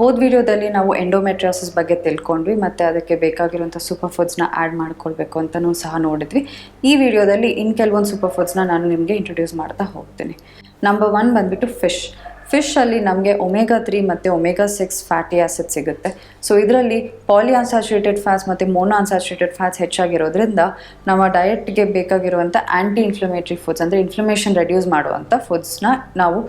ಹೋದ ವಿಡಿಯೋದಲ್ಲಿ ನಾವು ಎಂಡೋಮೆಟ್ರಿಯಾಸಿಸ್ ಬಗ್ಗೆ ತಿಳ್ಕೊಂಡ್ವಿ, ಮತ್ತು ಅದಕ್ಕೆ ಬೇಕಾಗಿರುವಂಥ ಸೂಪರ್ ಫುಡ್ಸ್ನ ಆ್ಯಡ್ ಮಾಡ್ಕೊಳ್ಬೇಕು ಅಂತಲೂ ಸಹ ನೋಡಿದ್ವಿ. ಈ ವಿಡಿಯೋದಲ್ಲಿ ಇನ್ನು ಕೆಲವೊಂದು ಸೂಪರ್ ಫುಡ್ಸ್ನ ನಾನು ನಿಮಗೆ ಇಂಟ್ರೊಡ್ಯೂಸ್ ಮಾಡ್ತಾ ಹೋಗ್ತೀನಿ. ನಂಬರ್ ಒನ್ ಬಂದ್ಬಿಟ್ಟು ಫಿಶ್ ಫಿಶಲ್ಲಿ ನಮಗೆ ಒಮೆಗಾ ತ್ರೀ ಮತ್ತು ಒಮೆಗಾ ಸಿಕ್ಸ್ ಫ್ಯಾಟಿ ಆಸಿಡ್ ಸಿಗುತ್ತೆ. ಸೊ ಇದರಲ್ಲಿ ಪಾಲಿ ಅನ್ಸ್ಯಾಚುರೇಟೆಡ್ ಫ್ಯಾಟ್ಸ್ ಮತ್ತು ಮೋನೋ ಅನ್ಸ್ಯಾಚುರೇಟೆಡ್ ಫ್ಯಾಟ್ಸ್ ಹೆಚ್ಚಾಗಿರೋದ್ರಿಂದ ನಮ್ಮ ಡಯೆಟ್ಗೆ ಬೇಕಾಗಿರುವಂಥ ಆ್ಯಂಟಿ ಇನ್ಫ್ಲಮೇಟ್ರಿ ಫುಡ್ಸ್ ಅಂದರೆ ಇನ್ಫ್ಲಮೇಷನ್ ರೆಡ್ಯೂಸ್ ಮಾಡುವಂಥ ಫುಡ್ಸ್ನ ನಾವು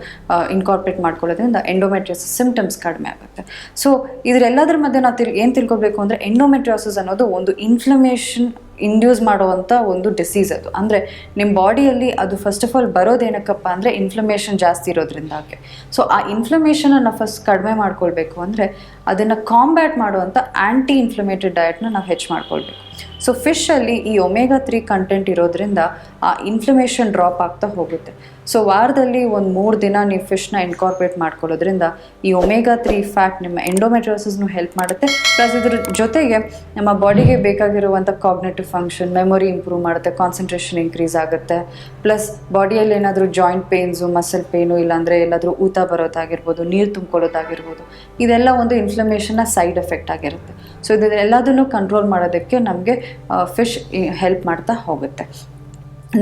ಇನ್ಕಾರ್ಪೊರೇಟ್ ಮಾಡ್ಕೊಳ್ಳೋದ್ರಿಂದ ಎಂಡೋಮೆಟ್ರಿಯೋಸಿಸ್ ಸಿಂಪ್ಟಮ್ಸ್ ಕಡಿಮೆ ಆಗುತ್ತೆ. ಸೊ ಇದರೆಲ್ಲದರ ಮಧ್ಯೆ ನಾವು ತಿಳ್ ಏನು ತಿಳ್ಕೊಬೇಕು ಅಂದರೆ ಎಂಡೋಮೆಟ್ರಿಯೋಸಿಸ್ ಅನ್ನೋದು ಒಂದು ಇನ್ಫ್ಲಮೇಷನ್ ಇಂಡ್ಯೂಸ್ ಮಾಡುವಂಥ ಒಂದು ಡಿಸೀಸ್ ಅದು. ಅಂದರೆ ನಿಮ್ಮ ಬಾಡಿಯಲ್ಲಿ ಅದು ಫಸ್ಟ್ ಆಫ್ ಆಲ್ ಬರೋದೇನಕ್ಕಪ್ಪ ಅಂದರೆ ಇನ್ಫ್ಲಮೇಷನ್ ಜಾಸ್ತಿ ಇರೋದ್ರಿಂದಾಗಿ. ಸೊ ಆ ಇನ್ಫ್ಲಮೇಷನನ್ನು ಫಸ್ಟ್ ಕಡಿಮೆ ಮಾಡ್ಕೊಳ್ಬೇಕು ಅಂದರೆ ಅದನ್ನು ಕಾಂಬ್ಯಾಟ್ ಮಾಡುವಂಥ ಆ್ಯಂಟಿ ಇನ್ಫ್ಲಮೇಟರಿ ಡಯಟ್ನ ನಾವು ಹೆಚ್ಚು ಮಾಡ್ಕೊಳ್ಬೇಕು. ಸೊ ಫಿಶಲ್ಲಿ ಈ ಒಮೆಗಾ ತ್ರೀ ಕಂಟೆಂಟ್ ಇರೋದ್ರಿಂದ, ಆ ಇನ್ಫ್ಲಮೇಷನ್ ಡ್ರಾಪ್ ಆಗ್ತಾ ಹೋಗುತ್ತೆ. ಸೊ ವಾರದಲ್ಲಿ ಒಂದು ಮೂರು ದಿನ ನೀವು ಫಿಶ್ನ ಇನ್ಕಾರ್ಪೊರೇಟ್ ಮಾಡ್ಕೊಳ್ಳೋದ್ರಿಂದ, ಈ ಒಮೆಗಾ ತ್ರೀ ಫ್ಯಾಟ್ ನಿಮ್ಮ ಎಂಡೋಮೆಟ್ರೋಸಿಸ್ನು ಹೆಲ್ಪ್ ಮಾಡುತ್ತೆ. ಪ್ಲಸ್ ಇದ್ರ ಜೊತೆಗೆ ನಮ್ಮ ಬಾಡಿಗೆ ಬೇಕಾಗಿರುವಂಥ ಕಾಗ್ನೇಟಿವ್ ಫಂಕ್ಷನ್ ಮೆಮೊರಿ ಇಂಪ್ರೂವ್ ಮಾಡುತ್ತೆ ಕಾನ್ಸಂಟ್ರೇಷನ್ ಇನ್ಕ್ರೀಸ್ ಆಗುತ್ತೆ. ಪ್ಲಸ್ ಬಾಡಿಯಲ್ಲಿ ಏನಾದರೂ ಜಾಯಿಂಟ್ ಪೇನ್ಸು ಮಸಲ್ ಪೇನು ಇಲ್ಲಾಂದರೆ ಎಲ್ಲಾದರೂ ಊತ ಬರೋದಾಗಿರ್ಬೋದು, ನೀರು ತುಂಬ್ಕೊಳ್ಳೋದಾಗಿರ್ಬೋದು, ಇದೆಲ್ಲ ಒಂದು ಇನ್ಫ್ಲಮೇಷನ್ನ ಸೈಡ್ ಎಫೆಕ್ಟ್ ಆಗಿರುತ್ತೆ. ಸೊ ಇದೆಲ್ಲದನ್ನು ಕಂಟ್ರೋಲ್ ಮಾಡೋದಕ್ಕೆ ನಮಗೆ ಫಿಶ್ ಹೆಲ್ಪ್ ಮಾಡ್ತಾ ಹೋಗುತ್ತೆ.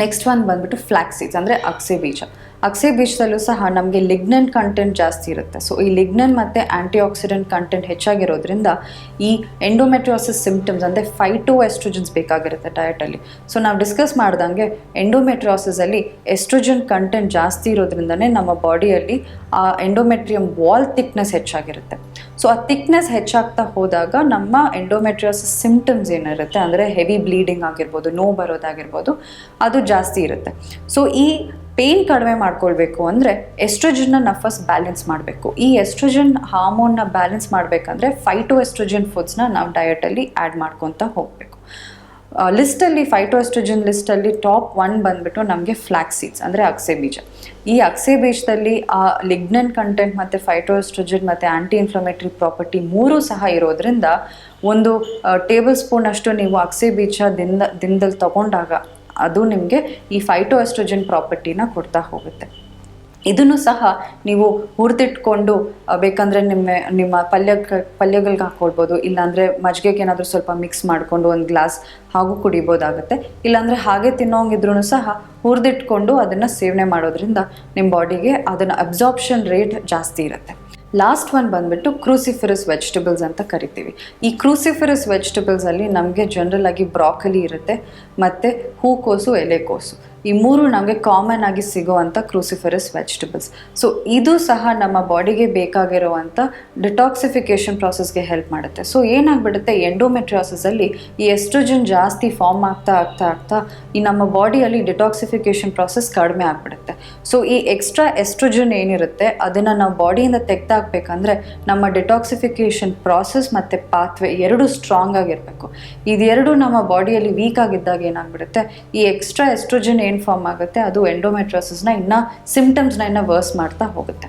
ನೆಕ್ಸ್ಟ್ ಒನ್ ಬಂದ್ಬಿಟ್ಟು ಫ್ಲ್ಯಾಕ್ಸೀಡ್ಸ್ ಅಂದರೆ ಅಕ್ಸೆ ಬೀಜ ಅಕ್ಸೆ ಬೀಜದಲ್ಲೂ ಸಹ ನಮಗೆ ಲಿಗ್ನನ್ ಕಂಟೆಂಟ್ ಜಾಸ್ತಿ ಇರುತ್ತೆ. ಸೊ ಈ ಲಿಗ್ನನ್ ಮತ್ತು ಆ್ಯಂಟಿ ಆಕ್ಸಿಡೆಂಟ್ ಕಂಟೆಂಟ್ ಹೆಚ್ಚಾಗಿರೋದ್ರಿಂದ ಈ ಎಂಡೋಮೆಟ್ರಿಯೋಸಿಸ್ ಸಿಂಪ್ಟಮ್ಸ್ ಅಂದರೆ ಫೈಟೋ ಎಸ್ಟ್ರೋಜನ್ಸ್ ಬೇಕಾಗಿರುತ್ತೆ ಡಯಟಲ್ಲಿ ಸೊ ನಾವು ಡಿಸ್ಕಸ್ ಮಾಡ್ದಂಗೆ ಎಂಡೋಮೆಟ್ರಿಯೋಸಿಸಲ್ಲಿ ಎಸ್ಟ್ರೋಜನ್ ಕಂಟೆಂಟ್ ಜಾಸ್ತಿ ಇರೋದ್ರಿಂದನೇ ನಮ್ಮ ಬಾಡಿಯಲ್ಲಿ ಆ ಎಂಡೋಮೆಟ್ರಿಯಮ್ ವಾಲ್ ಥಿಕ್ನೆಸ್ ಹೆಚ್ಚಾಗಿರುತ್ತೆ. ಸೊ ಆ ಥಿಕ್ನೆಸ್ ಹೆಚ್ಚಾಗ್ತಾ ಹೋದಾಗ ನಮ್ಮ ಎಂಡೋಮೆಟ್ರಿಯೋಸಿಸ್ ಸಿಂಪ್ಟಮ್ಸ್ ಏನಿರುತ್ತೆ ಅಂದರೆ ಹೆವಿ ಬ್ಲೀಡಿಂಗ್ ಆಗಿರ್ಬೋದು, ನೋವು ಬರೋದಾಗಿರ್ಬೋದು, ಅದು ಜಾಸ್ತಿ ಇರುತ್ತೆ. ಸೊ ಈ ಪೇಯ್ನ್ ಕಡಿಮೆ ಮಾಡ್ಕೊಳ್ಬೇಕು ಅಂದರೆ ಎಸ್ಟ್ರೋಜನ್ನ ನಾವು ಫಸ್ಟ್ ಬ್ಯಾಲೆನ್ಸ್ ಮಾಡಬೇಕು. ಈ ಎಸ್ಟ್ರೋಜನ್ ಹಾರ್ಮೋನ್ನ ಬ್ಯಾಲೆನ್ಸ್ ಮಾಡಬೇಕಂದ್ರೆ ಫೈಟೋ ಎಸ್ಟ್ರೋಜನ್ ಫುಡ್ಸ್ನ ನಾವು ಡಯಟಲ್ಲಿ ಆ್ಯಡ್ ಮಾಡ್ಕೊತ ಹೋಗಬೇಕು. ಲಿಸ್ಟಲ್ಲಿ ಫೈಟೋ ಎಸ್ಟ್ರೋಜನ್ ಲಿಸ್ಟಲ್ಲಿ ಟಾಪ್ ಒನ್ ಬಂದ್ಬಿಟ್ಟು ನಮಗೆ ಫ್ಲ್ಯಾಕ್ ಸೀಡ್ಸ್ ಅಂದರೆ ಅಕ್ಸೆ ಬೀಜ. ಈ ಅಕ್ಸೆ ಬೀಜದಲ್ಲಿ ಆ ಲಿಗ್ನನ್ ಕಂಟೆಂಟ್ ಮತ್ತು ಫೈಟೋ ಎಸ್ಟ್ರೋಜನ್ ಮತ್ತು ಆ್ಯಂಟಿ ಇನ್ಫ್ಲಮೇಟ್ರಿ ಪ್ರಾಪರ್ಟಿ ಮೂರೂ ಸಹ ಇರೋದ್ರಿಂದ ಒಂದು ಟೇಬಲ್ ಸ್ಪೂನ್ ಅಷ್ಟು ನೀವು ಅಕ್ಸೆ ಬೀಜ ದಿನ ದಿನದಲ್ಲಿ ತಗೊಂಡಾಗ ಅದು ನಿಮಗೆ ಈ ಫೈಟೋ ಎಸ್ಟ್ರೋಜನ್ ಪ್ರಾಪರ್ಟಿನ ಕೊಡ್ತಾ ಹೋಗುತ್ತೆ. ಇದನ್ನು ಸಹ ನೀವು ಹುರಿದಿಟ್ಕೊಂಡು ಬೇಕಂದರೆ ನಿಮ್ಮ ನಿಮ್ಮ ಪಲ್ಯ, ಪಲ್ಯಗಳಿಗೆ ಹಾಕ್ಕೊಳ್ಬೋದು ಇಲ್ಲಾಂದರೆ ಮಜ್ಜಿಗೆಗೆ ಏನಾದರೂ ಸ್ವಲ್ಪ ಮಿಕ್ಸ್ ಮಾಡಿಕೊಂಡು ಒಂದು ಗ್ಲಾಸ್ ಹಾಗೂ ಕುಡಿಬೋದಾಗುತ್ತೆ. ಇಲ್ಲಾಂದರೆ ಹಾಗೆ ತಿನ್ನೋಂಗಿದ್ರೂ ಸಹ ಹುರಿದಿಟ್ಕೊಂಡು ಅದನ್ನು ಸೇವನೆ ಮಾಡೋದ್ರಿಂದ ನಿಮ್ಮ ಬಾಡಿಗೆ ಅದನ್ನು ಅಬ್ಸಾರ್ಪ್ಷನ್ ರೇಟ್ ಜಾಸ್ತಿ ಇರುತ್ತೆ. ಲಾಸ್ಟ್ ಒನ್ ಬಂದ್ಬಿಟ್ಟು ಕ್ರೂಸಿಫರಸ್ ವೆಜಿಟೇಬಲ್ಸ್ ಅಂತ ಕರಿತೀವಿ. ಈ ಕ್ರೂಸಿಫರಸ್ ವೆಜಿಟೇಬಲ್ಸಲ್ಲಿ ನಮಗೆ ಜನರಲ್ ಆಗಿ ಬ್ರಾಕಲಿ ಇರುತ್ತೆ, ಮತ್ತು ಹೂಕೋಸು ಎಲೆಕೋಸು ಈ ಮೂರು ನಮಗೆ ಕಾಮನ್ ಆಗಿ ಸಿಗುವಂಥ ಕ್ರೂಸಿಫರಸ್ ವೆಜಿಟೇಬಲ್ಸ್ ಸೊ ಇದು ಸಹ ನಮ್ಮ ಬಾಡಿಗೆ ಬೇಕಾಗಿರುವಂಥ ಡಿಟಾಕ್ಸಿಫಿಕೇಷನ್ ಪ್ರಾಸೆಸ್ಗೆ ಹೆಲ್ಪ್ ಮಾಡುತ್ತೆ. ಸೊ ಏನಾಗ್ಬಿಡುತ್ತೆ? ಎಂಡೋಮೆಟ್ರಿಯಾಸಿಸಲ್ಲಿ ಈ ಎಸ್ಟ್ರೋಜನ್ ಜಾಸ್ತಿ ಫಾರ್ಮ್ ಆಗ್ತಾ ಆಗ್ತಾ ಆಗ್ತಾ ಈ ನಮ್ಮ ಬಾಡಿಯಲ್ಲಿ ಡಿಟಾಕ್ಸಿಫಿಕೇಷನ್ ಪ್ರಾಸೆಸ್ ಕಡಿಮೆ ಆಗಿಬಿಡುತ್ತೆ. ಸೊ ಈ ಎಕ್ಸ್ಟ್ರಾ ಎಸ್ಟ್ರೋಜನ್ ಏನಿರುತ್ತೆ? ಅದನ್ನು ನಾವು ಬಾಡಿಯಿಂದ ತೆಗ್ದಾಕ್ಬೇಕಂದ್ರೆ ನಮ್ಮ ಡಿಟಾಕ್ಸಿಫಿಕೇಷನ್ ಪ್ರಾಸೆಸ್ ಮತ್ತು ಪಾತ್ವೆ ಎರಡು ಸ್ಟ್ರಾಂಗ್ ಆಗಿರಬೇಕು. ಇದೆರಡು ನಮ್ಮ ಬಾಡಿಯಲ್ಲಿ ವೀಕ್ ಆಗಿದ್ದಾಗ ಏನಾಗ್ಬಿಡುತ್ತೆ? ಈ ಎಕ್ಸ್ಟ್ರಾ ಎಸ್ಟ್ರೋಜನ್ ಏನು ಫಾರ್ಮ್ ಆಗುತ್ತೆ, ಅದು ಎಂಡೋಮೆಟ್ರೋಸಿಸ್ನ ಇನ್ನೂ ಸಿಮ್ಟಮ್ಸ್ನ ಇನ್ನ ವರ್ಸ್ ಮಾಡ್ತಾ ಹೋಗುತ್ತೆ.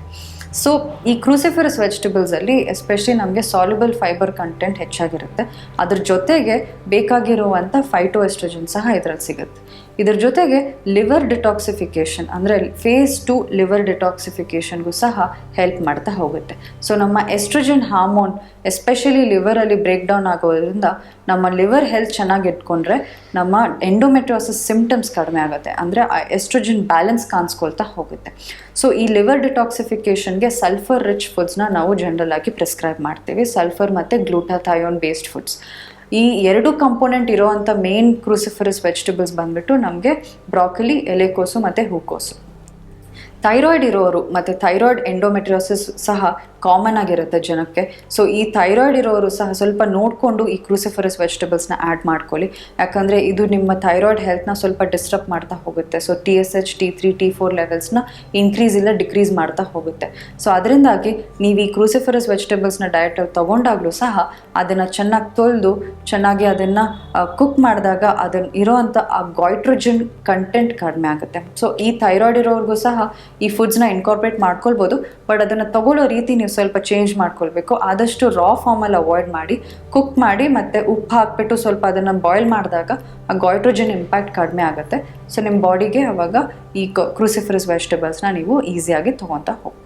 ಸೊ ಈ ಕ್ರೂಸಿಫರಸ್ ವೆಜಿಟೇಬಲ್ಸಲ್ಲಿ ಎಸ್ಪೆಷಲಿ ನಮಗೆ ಸಾಲ್ಯುಬಲ್ ಫೈಬರ್ ಕಂಟೆಂಟ್ ಹೆಚ್ಚಾಗಿರುತ್ತೆ. ಅದ್ರ ಜೊತೆಗೆ ಬೇಕಾಗಿರುವಂಥ ಫೈಟೋ ಎಸ್ಟ್ರೋಜನ್ ಸಹ ಇದರಲ್ಲಿ ಸಿಗುತ್ತೆ. ಇದ್ರ ಜೊತೆಗೆ ಲಿವರ್ ಡಿಟಾಕ್ಸಿಫಿಕೇಷನ್ ಅಂದರೆ ಫೇಸ್ ಟು ಲಿವರ್ ಡಿಟಾಕ್ಸಿಫಿಕೇಷನ್ಗೂ ಸಹ ಹೆಲ್ಪ್ ಮಾಡ್ತಾ ಹೋಗುತ್ತೆ. ಸೊ ನಮ್ಮ ಎಸ್ಟ್ರೋಜನ್ ಹಾರ್ಮೋನ್, ಎಸ್ಪೆಷಲಿ ಲಿವರಲ್ಲಿ ಬ್ರೇಕ್ ಡೌನ್ ಆಗೋದ್ರಿಂದ ನಮ್ಮ ಲಿವರ್ ಹೆಲ್ತ್ ಚೆನ್ನಾಗಿ ಇಟ್ಕೊಂಡ್ರೆ ನಮ್ಮ ಎಂಡೋಮೆಟ್ರೋಸಿಸ್ ಸಿಂಪ್ಟಮ್ಸ್ ಕಡಿಮೆ ಆಗುತ್ತೆ. ಅಂದರೆ ಆ ಎಸ್ಟ್ರೋಜನ್ ಬ್ಯಾಲೆನ್ಸ್ ಕಾಣಿಸ್ಕೊಳ್ತಾ ಹೋಗುತ್ತೆ. ಸೊ ಈ ಲಿವರ್ ಡಿಟಾಕ್ಸಿಫಿಕೇಷನ್ಗೆ ಸಲ್ಫರ್ ರಿಚ್ ಫುಡ್ಸ್ನ ನಾವು ಜನರಲ್ ಆಗಿ ಪ್ರಿಸ್ಕ್ರೈಬ್ ಮಾಡ್ತೀವಿ. ಸಲ್ಫರ್ ಮತ್ತು ಗ್ಲೂಟಾಥಯೋನ್ ಬೇಸ್ಡ್ ಫುಡ್ಸ್ ಈ ಎರಡು ಕಂಪೋನೆಂಟ್ ಇರೋವಂಥ ಮೇನ್ ಕ್ರೂಸಿಫರಸ್ ವೆಜಿಟೇಬಲ್ಸ್ ಬಂದ್ಬಿಟ್ಟು ನಮಗೆ ಬ್ರಾಕಲಿ ಎಲೆಕೋಸು ಮತ್ತು ಹೂಕೋಸು. ಥೈರಾಯ್ಡ್ ಇರೋರು ಮತ್ತು ಥೈರಾಯ್ಡ್ ಎಂಡೋಮೆಟ್ರಿಯೋಸಿಸ್ ಸಹ ಕಾಮನ್ ಆಗಿರುತ್ತೆ ಜನಕ್ಕೆ. ಸೊ ಈ ಥೈರಾಯ್ಡ್ ಇರೋರು ಸಹ ಸ್ವಲ್ಪ ನೋಡಿಕೊಂಡು ಈ ಕ್ರೂಸಿಫರಸ್ ವೆಜಿಟೇಬಲ್ಸ್ನ ಆ್ಯಡ್ ಮಾಡ್ಕೊಳ್ಳಿ. ಯಾಕಂದರೆ ಇದು ನಿಮ್ಮ ಥೈರಾಯ್ಡ್ ಹೆಲ್ತ್ನ ಸ್ವಲ್ಪ ಡಿಸ್ಟರ್ಬ್ ಮಾಡ್ತಾ ಹೋಗುತ್ತೆ. So T S H T three T four ಲೆವೆಲ್ಸ್ನ increase ಇಲ್ಲ ಡಿಕ್ರೀಸ್ ಮಾಡ್ತಾ ಹೋಗುತ್ತೆ. ಸೊ ಅದರಿಂದಾಗಿ ನೀವು ಈ ಕ್ರೂಸಿಫರಸ್ ವೆಜಿಟೇಬಲ್ಸ್ನ ಡಯಟಲ್ಲಿ ತೊಗೊಂಡಾಗಲೂ ಸಹ ಅದನ್ನು ಚೆನ್ನಾಗಿ ತೊಳೆದು, ಚೆನ್ನಾಗಿ ಅದನ್ನು ಕುಕ್ ಮಾಡಿದಾಗ ಅದನ್ನು ಇರೋವಂಥ ಆ ಗಾಯ್ಟ್ರೋಜನ್ ಕಂಟೆಂಟ್ ಕಡಿಮೆ ಆಗುತ್ತೆ. ಸೊ ಈ ಥೈರಾಯ್ಡ್ ಇರೋರಿಗೂ ಸಹ ಈ ಫುಡ್ಸ್ನ ಇನ್ಕಾರ್ಪೊರೇಟ್ ಮಾಡ್ಕೊಳ್ಬೋದು. ಬಟ್ ಅದನ್ನು ತಗೊಳ್ಳೋ ರೀತಿ ಸ್ವಲ್ಪ ಚೇಂಜ್ ಮಾಡ್ಕೊಳ್ಬೇಕು. ಆದಷ್ಟು ರಾ ಫಾರ್ಮಲ್ಲಿ ಅವಾಯ್ಡ್ ಮಾಡಿ ಕುಕ್ ಮಾಡಿ ಮತ್ತು ಉಪ್ಪು ಹಾಕ್ಬಿಟ್ಟು ಸ್ವಲ್ಪ ಅದನ್ನು ಬಾಯ್ಲ್ ಮಾಡಿದಾಗ ಆ ಗಾಯ್ಟ್ರೋಜನ್ ಇಂಪ್ಯಾಕ್ಟ್ ಕಡಿಮೆ ಆಗುತ್ತೆ. ಸೊ ನಿಮ್ಮ ಬಾಡಿಗೆ ಅವಾಗ ಈ ಕ್ರೂಸಿಫರಸ್ ವೆಜಿಟೇಬಲ್ಸ್ನ ನೀವು ಈಸಿಯಾಗಿ ತೊಗೊತಾ ಹೋಗ್ಬೋದು.